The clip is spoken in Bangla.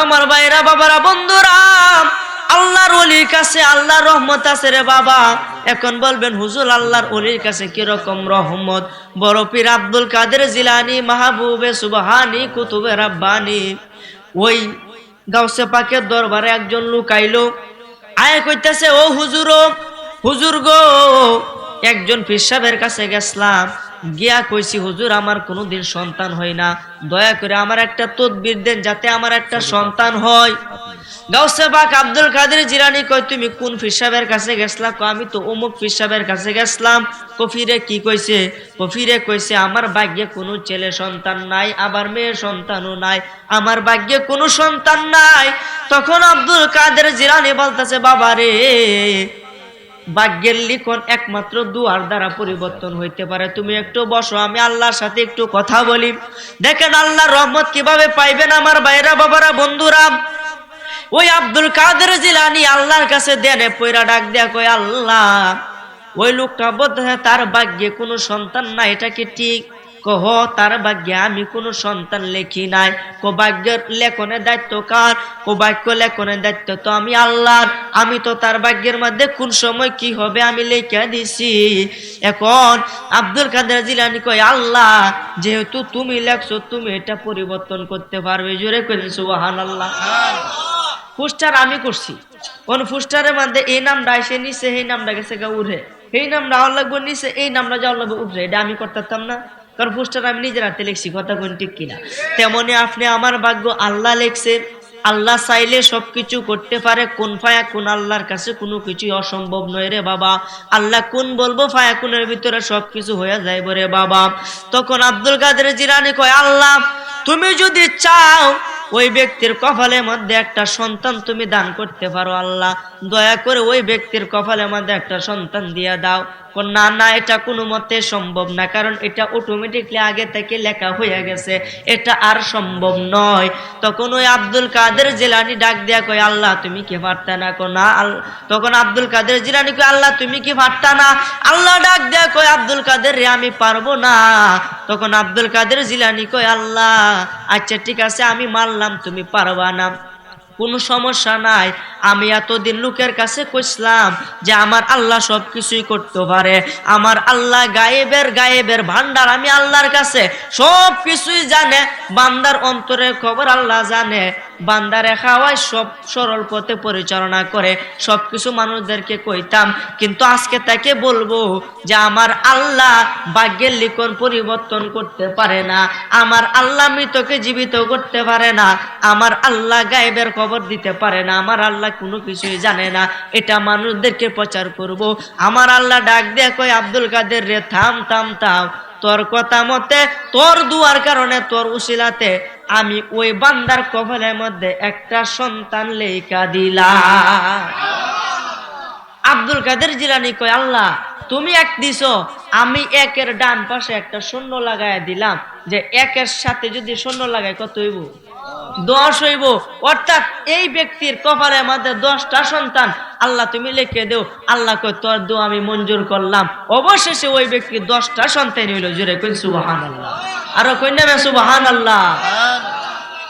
আমার ভাইরা, বাবারা, বন্ধুরা, আল্লাহর অলির কাছে, আল্লাহর রহমত আছে রে বাবা। এখন বলবেন, হুজুর, আল্লাহর অলির কাছে কীরকম রহমত? বড় পীর আব্দুল কাদের জিলানি, মাহবুবে সুবহানি, কুতুবে রাব্বানি। ওই গাউসে পাকের দরবারে একজন লোক আইলো। আয় কইতেছে, ও হুজুর হুজুর গো, একজন পিসাবের কাছে গেছলাম গিয়া কইছি, হুজুর, আমার কোনোদিন সন্তান হয় না। দয়া করে আমার একটা তদবির দেন যাতে আমার একটা সন্তান হয়। গাউসে পাক আব্দুল কাদের জিরানি কই তুমি কোন ফিসাবের কাছে গেছলা? কো আমি তো অমুক ফিসাবের কাছে গেছলাম। কফিরে কি কইছে? কফিরে কইছে, আমার ভাগ্যে কোনো ছেলে সন্তান নাই, আবার মেয়ে সন্তানও নাই, আমার ভাগ্যে কোনো সন্তান নাই। তখন আব্দুল কাদের জিরানি বলতেছে, বাবা রে ভাগ্যের লিখন একমাত্র দুয়ার দ্বারা পরিবর্তন হইতে পারে। তুমি একটু বসো, আমি আল্লাহর সাথে একটু কথা বলি। দেখেন আল্লাহর রহমত কীভাবে পাইবেন আমার বাইরা বাবারা, বন্ধুরা। ওই আব্দুল কাদের জিলানি আল্লাহর কাছে দেনে পয়রা ডাক দেয়া কই আল্লাহ, ওই লোকটা বোধ তার ভাগ্যে কোনো সন্তান না এটা কি ঠিক? কহ, তার ভাগ্যে আমি কোনো সন্তান লেখি নাই। কো ভাগ্যের লেখনের দায়িত্ব কার? কো বাক্য লেখনের দায়িত্ব তো আমি আল্লাহর। আমি তো তার ভাগ্যের মধ্যে কোন সময় কি হবে আমি লেখা দিছি। এখন আব্দুল কাদের জিলানি কই আল্লাহ, যেহেতু তুমি লেখছো, তুমি এটা পরিবর্তন করতে পারবে। জোরে করে সুবাহান আল্লাহ পোস্টার আমি করছি। কোন ফুস্টারের মধ্যে এই নামটা এসে নিচে এই নামটা গেছে গা উঠে এই নামটা লাগবে, নিচে এই নামটা যাওয়ার লাগবে উঠে এটা আমি করতাম না। কারণ পোস্টার আমি নিজের হাতে লিখছি, কথা কোন ঠিক কিনা? তেমনি আপনি আমার ভাগ্য আল্লাহ লিখছেন, আল্লাহ চাইলে সবকিছু করতে পারে, কোন ফায়া কোন আল্লাহর কাছে কোনো কিছুই অসম্ভব নয় রে বাবা। আল্লাহ কোন বলব, ফায়া কোনের ভিতরে সবকিছু হয়ে যাইব রে বাবা। তখন আব্দুল কাদের জিরানি কয়, আল্লাহ, তুমি যদি চাও, ওই ব্যক্তির কপালের মধ্যে একটা সন্তান তুমি দান করতে পারো আল্লাহ। দয়া করে ওই ব্যক্তির কপালের মধ্যে একটা সন্তান দিয়ে দাও। না না, এটা কোনো মতে সম্ভব না, কারণ এটা অটোমেটিকলি আগে থেকে লেখা হয়ে গেছে, এটা আর সম্ভব নয়। তখন ওই আব্দুল কাদের জেলানি ডাক দেয়া কয়, আল্লাহ, তুমি কি পারতা না কো না? তখন আব্দুল কাদের জিলানি কয়, আল্লাহ, তুমি কি পারতা না? আল্লাহ ডাক দেয়া কয়, আব্দুল কাদের রে, আমি পারব না। তখন আব্দুল কাদের জিলানি কয়, আল্লাহ আচ্ছা ঠিক আছে, আমি মানলাম তুমি পারবা না। কোনো সমস্যা নাই। আমি এতদিন লোকের কাছে কইসলাম যে আমার আল্লাহ সব কিছুই করতে পারে। আমার আল্লাহ গায়েবের গায়েবের ভান্ডার আমি আল্লাহর কাছে সব কিছুই জানে। বান্দার অন্তরের খবর আল্লাহ জানে। বান্দারে খাওয়ায় সব সরল পথে পরিচালনা করে। সব কিছু মানুষদেরকে কইতাম, কিন্তু আজকে তাকে বলব যে আমার আল্লাহ ভাগ্যের লিখন পরিবর্তন করতে পারে না, আমার আল্লাহ মৃতকে জীবিত করতে পারে না, আমার আল্লাহ গায়েবের খবর দিতে পারে না, আমার আল্লাহ কোনো কিছুই জানে না। এটা মানুষদেরকে প্রচার করব। আমার আল্লাহ ডাক দিয়ে কয়, আব্দুল কাদের রে, থাম থাম থাম। তোর কথা মতে, তোর দুয়ার কারণে, তোর উশিলাতে আমি ওই বান্দার কপালের মধ্যে একটা সন্তান লেখা দিলাম। আব্দুল কাদের জিলানি কয়, আল্লাহ, তুমি এক দিছো, আমি একের ডান পাশে একটা শূন্য লাগাই দিলাম, যে একের সাথে যদি শূন্য লাগাই কত হইব? দশ হইব। অর্থাৎ এই ব্যক্তির কপালের মধ্যে দশটা সন্তান আল্লাহ তুমি লিখে দেও আল্লাহ কয় তোর দো আমি মঞ্জুর করলাম। অবশেষে ওই ব্যক্তি দশটা সন্তান হইল, জোরে কই সুবাহান আল্লাহ আরও কই নেবে সুবাহান আল্লাহ